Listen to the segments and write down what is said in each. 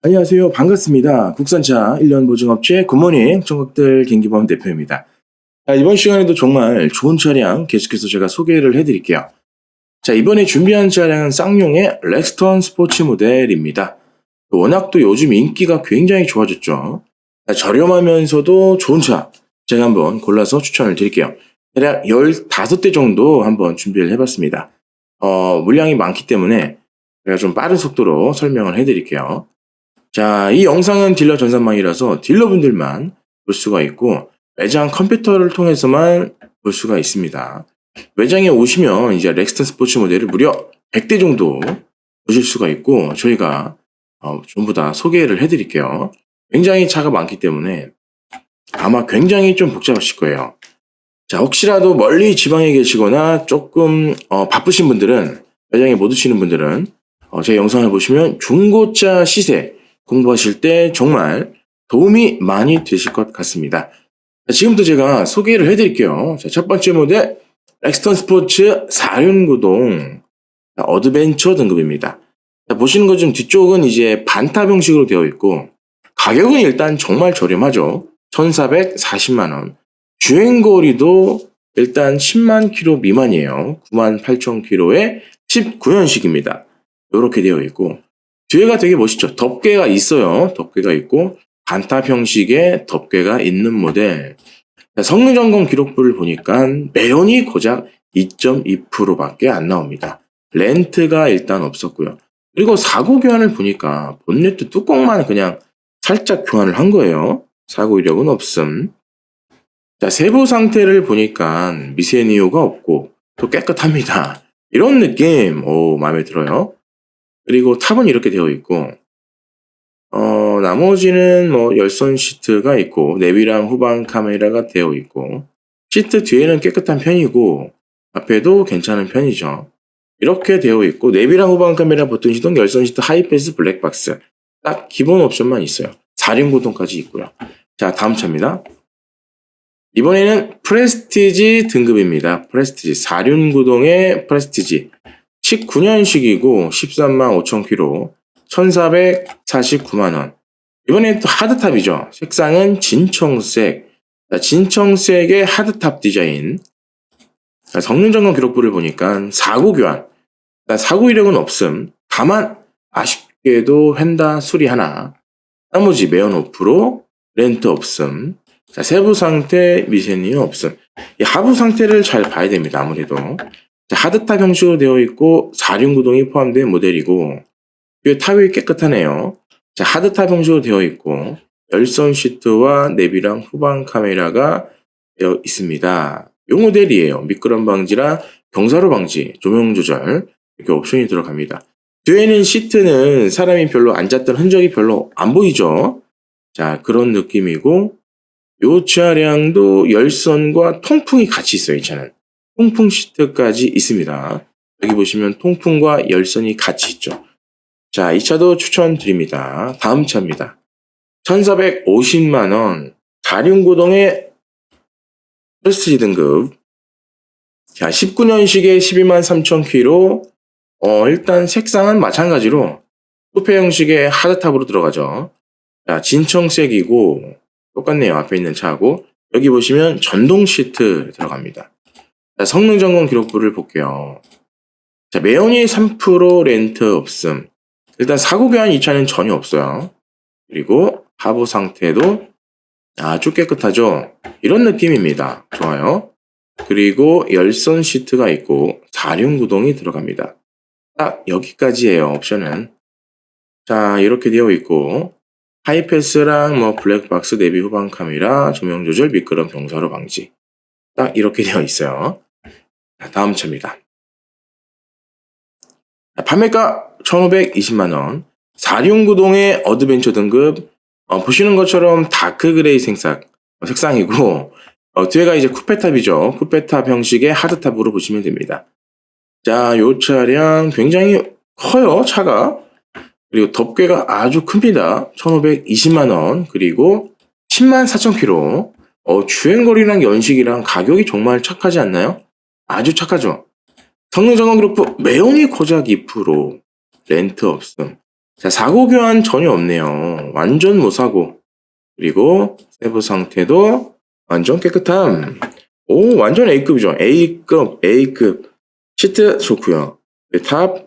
안녕하세요. 반갑습니다. 국산차 1년 보증업체 굿모닝 청각들 경기범 대표입니다. 자, 이번 시간에도 정말 좋은 차량 계속해서 제가 소개를 해드릴게요. 자, 이번에 준비한 차량은 쌍용의 렉스턴 스포츠 모델입니다. 워낙 또 요즘 인기가 굉장히 좋아졌죠. 자, 저렴하면서도 좋은 차 제가 한번 골라서 추천을 드릴게요. 대략 15대 정도 한번 준비를 해봤습니다. 어, 물량이 많기 때문에 제가 좀 빠른 속도로 설명을 해드릴게요. 자, 이 영상은 딜러 전산망이라서 딜러분들만 볼 수가 있고 매장 컴퓨터를 통해서만 볼 수가 있습니다. 매장에 오시면 이제 렉스턴 스포츠 모델을 무려 100대 정도 보실 수가 있고 저희가 어, 전부 다 소개를 해드릴게요. 굉장히 차가 많기 때문에 아마 굉장히 좀 복잡하실 거예요. 자, 혹시라도 멀리 지방에 계시거나 조금 어, 바쁘신 분들은 매장에 못 오시는 분들은 어, 제 영상을 보시면 중고차 시세 공부하실 때 정말 도움이 많이 되실 것 같습니다. 자, 지금부터 제가 소개를 해드릴게요. 자, 첫 번째 모델 렉스턴 스포츠 4륜구동 어드벤처 등급입니다. 자, 보시는 것좀 뒤쪽은 이제 반탑 형식으로 되어 있고 가격은 일단 정말 저렴하죠. 1,440만원. 주행거리도 일단 10만 킬로 미만이에요. 9만 8천 킬로에 19년식입니다. 이렇게 되어 있고 뒤에가 되게 멋있죠. 덮개가 있어요. 덮개가 있고 반탑 형식의 덮개가 있는 모델. 성능 점검 기록부를 보니까 매연이 고작 2.2%밖에 안 나옵니다. 렌트가 일단 없었고요. 그리고 사고 교환을 보니까 본네트 뚜껑만 그냥 살짝 교환을 한 거예요. 사고 이력은 없음. 자, 세부 상태를 보니까 미세니오가 없고 또 깨끗합니다. 이런 느낌, 오, 마음에 들어요. 그리고 탑은 이렇게 되어 있고, 어, 나머지는 뭐 열선 시트가 있고, 내비랑 후방 카메라가 되어 있고, 시트 뒤에는 깨끗한 편이고, 앞에도 괜찮은 편이죠. 이렇게 되어 있고, 내비랑 후방 카메라 버튼 시동, 열선 시트, 하이패스, 블랙박스. 딱 기본 옵션만 있어요. 4륜 구동까지 있고요. 자, 다음 차입니다. 이번에는 프레스티지 등급입니다. 프레스티지. 4륜 구동의 프레스티지. 19년식이고 13만 5천 킬로 1449만원. 이번엔 또 하드탑이죠. 색상은 진청색. 진청색의 하드탑 디자인. 성능 점검 기록부를 보니까 사고 교환. 사고 이력은 없음. 다만 아쉽게도 휀다 수리 하나. 나머지 매연 오프로 렌트 없음. 자, 세부 상태 미세니어 없음. 이 하부 상태를 잘 봐야 됩니다 아무래도. 자, 하드탑 형식으로 되어 있고 4륜 구동이 포함된 모델이고 뒤에 탑이 깨끗하네요. 자, 하드탑 형식으로 되어 있고 열선 시트와 내비랑 후방 카메라가 되어 있습니다. 이 모델이에요. 미끄럼 방지랑 경사로 방지, 조명 조절 이렇게 옵션이 들어갑니다. 뒤에는 시트는 사람이 별로 앉았던 흔적이 별로 안 보이죠. 자, 그런 느낌이고 이 차량도 열선과 통풍이 같이 있어요, 이 차는. 통풍 시트까지 있습니다. 여기 보시면 통풍과 열선이 같이 있죠. 자, 이 차도 추천드립니다. 다음 차입니다. 1450만원, 다륜고동의 프레스티지 등급. 자, 19년식에 12만 3천 킬로. 어, 일단 색상은 마찬가지로 쿠페 형식의 하드탑으로 들어가죠. 자, 진청색이고 똑같네요. 앞에 있는 차하고. 여기 보시면 전동 시트 들어갑니다. 자, 성능 점검 기록부를 볼게요. 자, 매연이 3% 렌트 없음. 일단 사고 교환 이 차는 전혀 없어요. 그리고 하부 상태도 아주 깨끗하죠. 이런 느낌입니다. 좋아요. 그리고 열선 시트가 있고 4륜 구동이 들어갑니다. 딱 여기까지예요. 옵션은. 자, 이렇게 되어 있고 하이패스랑 뭐 블랙박스 내비 후방 카메라, 조명 조절, 미끄럼 경사로 방지. 딱 이렇게 되어 있어요. 다음 차입니다. 판매가 1,520만원. 4륜구동의 어드벤처 등급. 어, 보시는 것처럼 다크 그레이 생sắc, 어, 색상이고, 어, 뒤에가 이제 쿠페탑이죠. 쿠페탑 형식의 하드탑으로 보시면 됩니다. 자, 요 차량 굉장히 커요, 차가. 그리고 덮개가 아주 큽니다. 1,520만원. 그리고 10만 4천 킬로. 어, 주행거리랑 연식이랑 가격이 정말 착하지 않나요? 아주 착하죠. 성능 점검 기록부 매운이 고작 2% 렌트 없음. 자, 사고 교환 전혀 없네요. 완전 무사고. 그리고 세부 상태도 완전 깨끗함. 오, 완전 A급이죠. A급, A급. 시트 좋고요. 탑.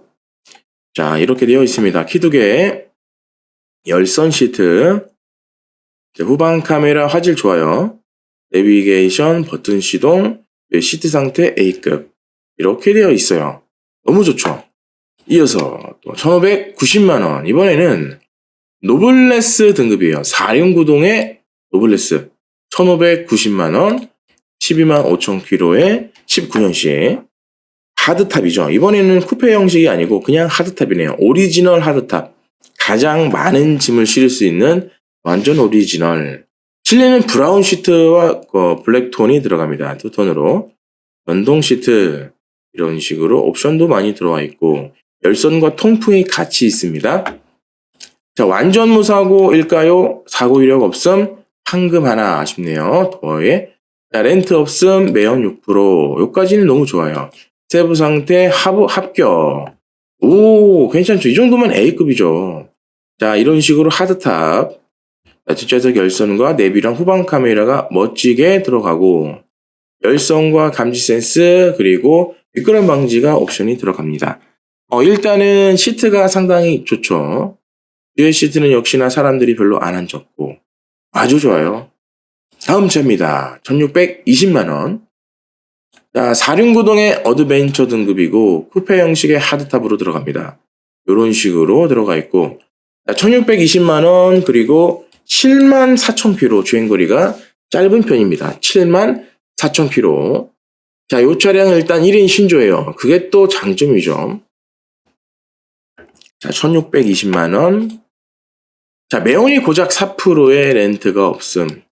자, 이렇게 되어 있습니다. 키 두 개. 열선 시트. 자, 후방 카메라 화질 좋아요. 내비게이션 버튼 시동. 네, 시트 상태 A급. 이렇게 되어 있어요. 너무 좋죠. 이어서 또 1590만 원. 이번에는 노블레스 등급이에요. 4륜 구동의 노블레스. 1590만 원. 12만 5천 킬로에 19년식. 하드탑이죠. 이번에는 쿠페 형식이 아니고 그냥 하드탑이네요. 오리지널 하드탑. 가장 많은 짐을 실을 수 있는 완전 오리지널. 실내는 브라운 시트와 어, 블랙 톤이 들어갑니다. 두 톤으로. 연동 시트. 이런 식으로 옵션도 많이 들어와 있고 열선과 통풍이 같이 있습니다. 자, 완전 무사고일까요? 사고 이력 없음? 황금 하나 아쉽네요. 더에 자, 렌트 없음, 매연 6%. 요까지는 너무 좋아요. 세부 상태 합, 합격. 오, 괜찮죠. 이 정도면 A급이죠. 자, 이런 식으로 하드탑. 자, 뒷좌석 열선과 내비랑 후방 카메라가 멋지게 들어가고, 열선과 감지 센스, 그리고 미끄럼 방지가 옵션이 들어갑니다. 어, 일단은 시트가 상당히 좋죠. 뒤에 시트는 역시나 사람들이 별로 안 앉았고, 아주 좋아요. 다음 차입니다. 1620만원. 자, 4륜구동의 어드벤처 등급이고, 쿠페 형식의 하드탑으로 들어갑니다. 이런 식으로 들어가 있고, 자, 1620만원, 그리고 7만 4천0 주행거리가 짧은 편입니다. 7만 4천0 자, 요 차량은 일단 1인 신조예요. 그게 또 장점이죠. 자, 1620만원. 자, 매원이 고작 4%의 렌트가 없음.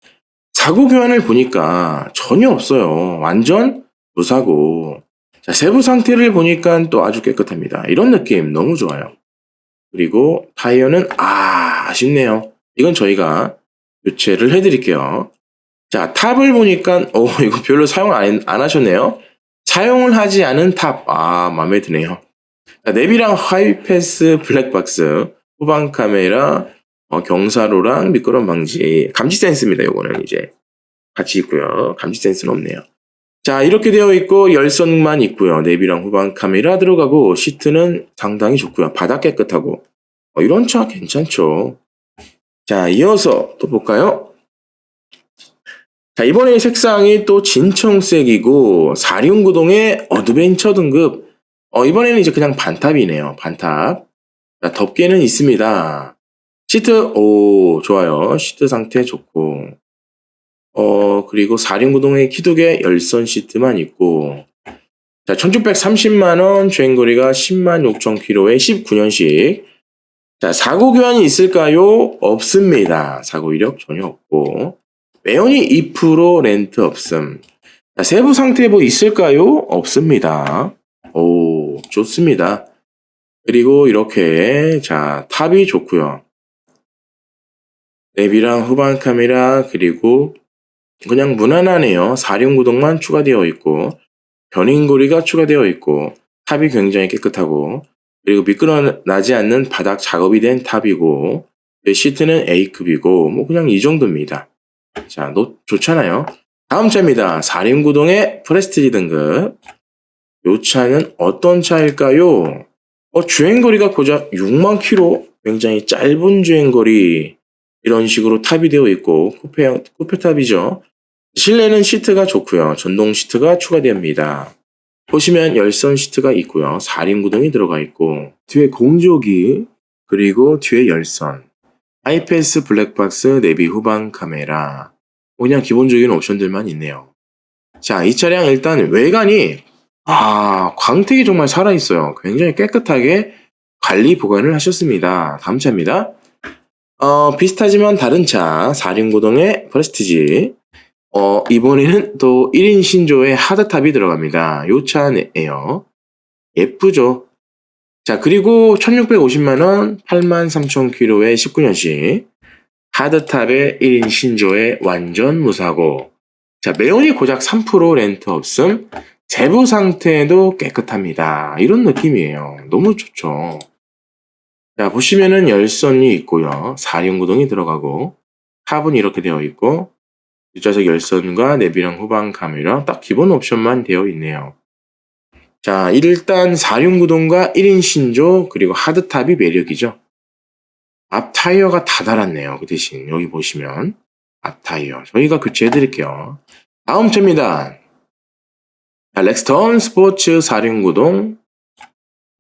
사고 교환을 보니까 전혀 없어요. 완전 무사고. 자, 세부 상태를 보니까 또 아주 깨끗합니다. 이런 느낌 너무 좋아요. 그리고 타이어는 아, 아쉽네요. 이건 저희가 교체를 해드릴게요. 자, 탑을 보니까, 오, 이거 별로 사용 안, 안 하셨네요. 사용을 하지 않은 탑. 아, 마음에 드네요. 자, 내비랑 하이패스 블랙박스, 후방 카메라, 어, 경사로랑 미끄럼 방지, 감지 센스입니다. 요거는 이제 같이 있고요. 감지 센스는 없네요. 자, 이렇게 되어 있고 열선만 있고요. 내비랑 후방 카메라 들어가고 시트는 상당히 좋고요. 바닥 깨끗하고 어, 이런 차 괜찮죠. 자, 이어서 또 볼까요? 자, 이번에 색상이 또 진청색이고 4륜구동의 어드벤처 등급. 어, 이번에는 이제 그냥 반탑이네요. 반탑. 자, 덮개는 있습니다. 시트, 오, 좋아요. 시트 상태 좋고. 어, 그리고 4륜구동의 키두개 열선 시트만 있고. 자, 1630만원, 주행거리가 10만 6천 킬로에 19년식. 자, 사고 교환이 있을까요? 없습니다. 사고 이력 전혀 없고. 매연이 2% 렌트 없음. 자, 세부 상태 뭐 있을까요? 없습니다. 오, 좋습니다. 그리고 이렇게, 자, 탑이 좋고요 내비랑 후방 카메라, 그리고 그냥 무난하네요. 4륜 구동만 추가되어 있고, 견인고리가 추가되어 있고, 탑이 굉장히 깨끗하고, 그리고 미끄러 나지 않는 바닥 작업이 된 탑이고, 시트는 A급이고, 뭐 그냥 이 정도입니다. 자, 노, 좋잖아요. 다음 차입니다. 4륜 구동의 프레스티지 등급. 요 차는 어떤 차일까요? 어, 주행거리가 고작 6만 킬로. 굉장히 짧은 주행거리. 이런 식으로 탑이 되어 있고, 쿠페, 쿠페 탑이죠. 실내는 시트가 좋고요. 전동 시트가 추가됩니다. 보시면 열선 시트가 있고요. 4륜 구동이 들어가 있고, 뒤에 공조기, 그리고 뒤에 열선. 아이패스 블랙박스 내비 후방 카메라. 그냥 기본적인 옵션들만 있네요. 자, 이 차량 일단 외관이 아, 광택이 정말 살아있어요. 굉장히 깨끗하게 관리 보관을 하셨습니다. 다음 차입니다. 어, 비슷하지만 다른 차, 4륜구동의 프레스티지. 어, 이번에는 또 1인 신조의 하드탑이 들어갑니다. 요 차네요. 예쁘죠? 자, 그리고 1650만원, 83,000km의 19년식. 하드탑의 1인 신조의 완전 무사고. 자, 매운이 고작 3% 렌트 없음. 세부 상태도 깨끗합니다. 이런 느낌이에요. 너무 좋죠. 자, 보시면은 열선이 있고요. 4륜구동이 들어가고, 탑은 이렇게 되어 있고, 뒷좌석 열선과 내비랑 후방 카메라 딱 기본 옵션만 되어 있네요. 자, 일단 4륜 구동과 1인 신조, 그리고 하드탑이 매력이죠. 앞 타이어가 다 달았네요. 그 대신 여기 보시면 앞 타이어 저희가 교체해 드릴게요. 다음 차입니다. 자, 렉스턴 스포츠 4륜 구동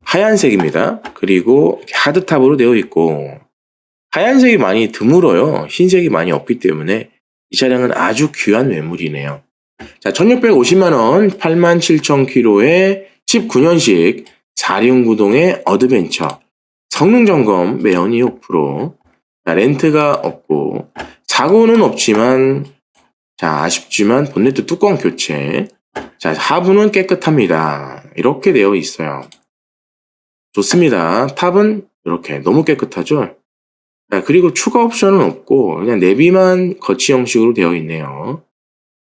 하얀색입니다. 그리고 하드탑으로 되어 있고 하얀색이 많이 드물어요. 흰색이 많이 없기 때문에 이 차량은 아주 귀한 매물이네요. 자, 1650만원, 87,000km에 19년식 4륜구동의 어드벤처 성능 점검 매연이 5%. 자, 렌트가 없고 사고는 없지만 자 아쉽지만 본네트 뚜껑 교체. 자 하부는 깨끗합니다. 이렇게 되어 있어요. 좋습니다. 탑은 이렇게 너무 깨끗하죠. 자 그리고 추가 옵션은 없고 그냥 내비만 거치 형식으로 되어 있네요.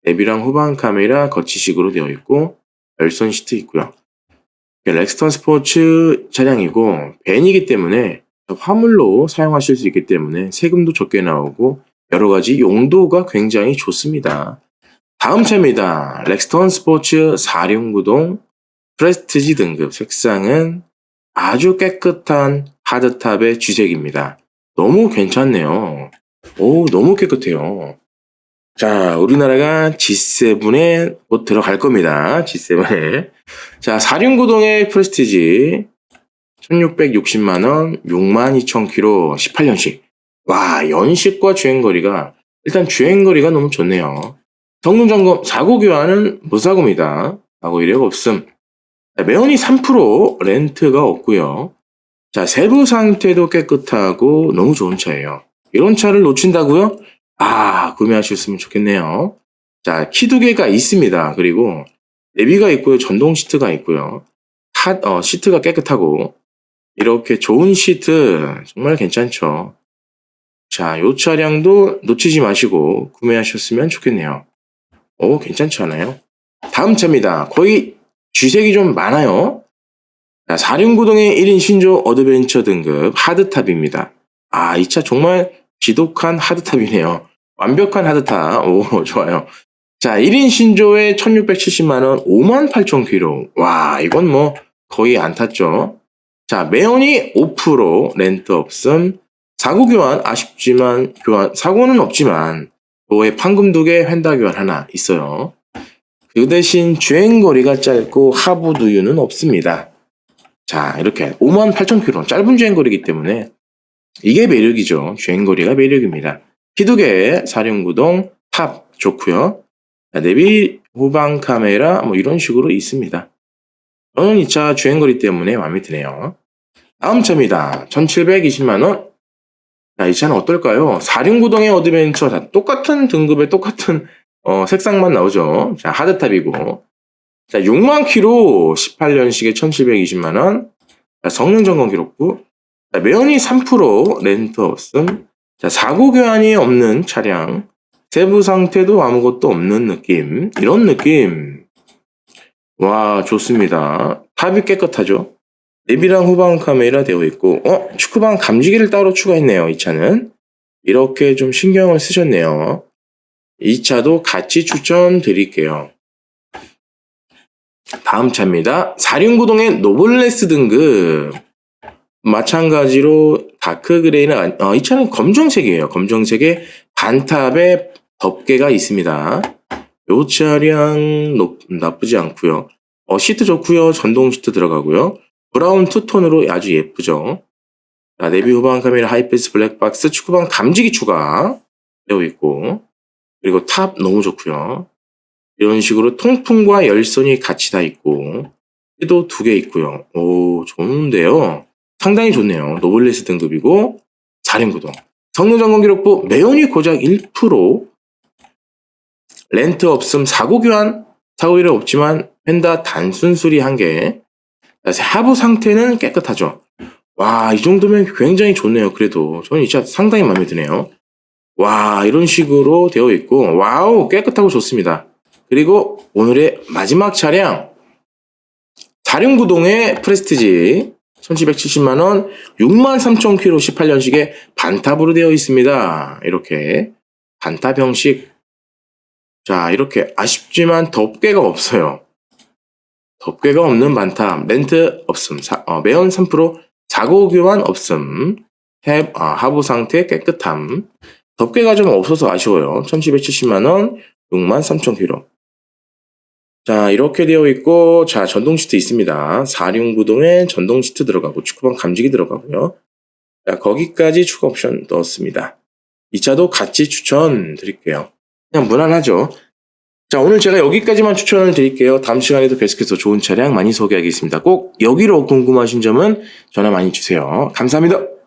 내비랑 후방 카메라 거치식으로 되어 있고 열선 시트 있고요. 렉스턴 스포츠 차량이고 벤이기 때문에 화물로 사용하실 수 있기 때문에 세금도 적게 나오고 여러 가지 용도가 굉장히 좋습니다. 다음 차입니다. 렉스턴 스포츠 4륜구동 프레스티지 등급 색상은 아주 깨끗한 하드탑의 쥐색입니다. 너무 괜찮네요. 오, 너무 깨끗해요. 자, 우리나라가 G7에 곧 들어갈 겁니다. G7에. 자, 4륜구동의 프레스티지 1660만원, 62,000km, 18년식. 와, 연식과 주행거리가, 일단 주행거리가 너무 좋네요. 성능점검, 사고 교환은 무사고입니다. 사고 이력 없음. 자, 매연이 3%, 렌트가 없고요 자, 세부 상태도 깨끗하고 너무 좋은 차예요. 이런 차를 놓친다고요? 아, 구매하셨으면 좋겠네요. 자, 키 두 개가 있습니다. 그리고 내비가 있고요. 전동 시트가 있고요. 핫, 어, 시트가 깨끗하고 이렇게 좋은 시트 정말 괜찮죠. 자, 요 차량도 놓치지 마시고 구매하셨으면 좋겠네요. 오, 괜찮지 않아요? 다음 차입니다. 거의 쥐색이 좀 많아요. 자, 4륜구동의 1인 신조 어드벤처 등급 하드탑입니다. 아, 이 차 정말 지독한 하드탑이네요. 완벽한 하드탑. 오, 좋아요. 자, 1인 신조에 1670만원, 58,000km. 와, 이건 뭐 거의 안 탔죠. 자, 매연이 5%, 렌트 없음. 사고 교환 아쉽지만 교환 사고는 없지만 도에 판금 두 개, 휀다 교환 하나 있어요. 그 대신 주행 거리가 짧고 하부 두유는 없습니다. 자, 이렇게 58,000km 짧은 주행 거리이기 때문에 이게 매력이죠. 주행 거리가 매력입니다. 피두개 사륜구동 탑 좋고요. 자, 내비 후방 카메라 뭐 이런 식으로 있습니다. 저는 이 차 주행거리 때문에 마음에 드네요. 다음 차입니다. 1720만원. 자, 이 차는 어떨까요? 4륜구동의 어드벤처. 다 똑같은 등급의 똑같은 어, 색상만 나오죠. 자, 하드탑이고. 자, 6만 킬로 18년식에 1720만원. 자, 성능 점검 기록부. 자, 매연이 3% 렌트 없음. 자, 사고 교환이 없는 차량. 세부 상태도 아무것도 없는 느낌. 이런 느낌. 와, 좋습니다. 탑이 깨끗하죠? 내비랑 후방 카메라 되어 있고, 어? 축구방 감지기를 따로 추가했네요, 이 차는. 이렇게 좀 신경을 쓰셨네요. 이 차도 같이 추천드릴게요. 다음 차입니다. 4륜구동의 노블레스 등급. 마찬가지로 다크 그레이는, 아니- 어, 이 차는 검정색이에요. 검정색에 반탑에 덮개가 있습니다. 요 차량 높- 나쁘지 않고요. 어, 시트 좋고요. 전동 시트 들어가고요. 브라운 투톤으로 아주 예쁘죠. 자, 내비 후방 카메라 하이패스 블랙박스 축구방 감지기 추가 되어 있고 그리고 탑 너무 좋고요. 이런 식으로 통풍과 열선이 같이 다 있고 도두개 있고요. 오 좋은데요. 상당히 좋네요. 노블레스 등급이고 4륜 구동 성능 점검 기록부 매연이 고작 1% 렌트 없음 사고 교환 사고 일은 없지만 펜다 단순 수리 한 개. 하부 상태는 깨끗하죠. 와, 이 정도면 굉장히 좋네요. 그래도 저는 이차 상당히 마음에 드네요. 와, 이런 식으로 되어 있고 와우, 깨끗하고 좋습니다. 그리고 오늘의 마지막 차량 4륜구동의 프레스티지 1770만원, 63,000km 18년식에 반탑으로 되어 있습니다. 이렇게. 반탑 형식. 자, 이렇게 아쉽지만 덮개가 없어요. 덮개가 없는 반탑. 렌트 없음. 사- 어, 매연 3%, 사고 교환 없음. 탭, 아, 하부 상태 깨끗함. 덮개가 좀 없어서 아쉬워요. 1770만원, 63,000km. 자, 이렇게 되어 있고, 자, 전동 시트 있습니다. 4륜구동에 전동 시트 들어가고, 축구방 감지기 들어가고요. 자, 거기까지 추가 옵션 넣었습니다. 이 차도 같이 추천 드릴게요. 그냥 무난하죠. 자, 오늘 제가 여기까지만 추천을 드릴게요. 다음 시간에도 계속해서 좋은 차량 많이 소개하겠습니다. 꼭 여기로 궁금하신 점은 전화 많이 주세요. 감사합니다.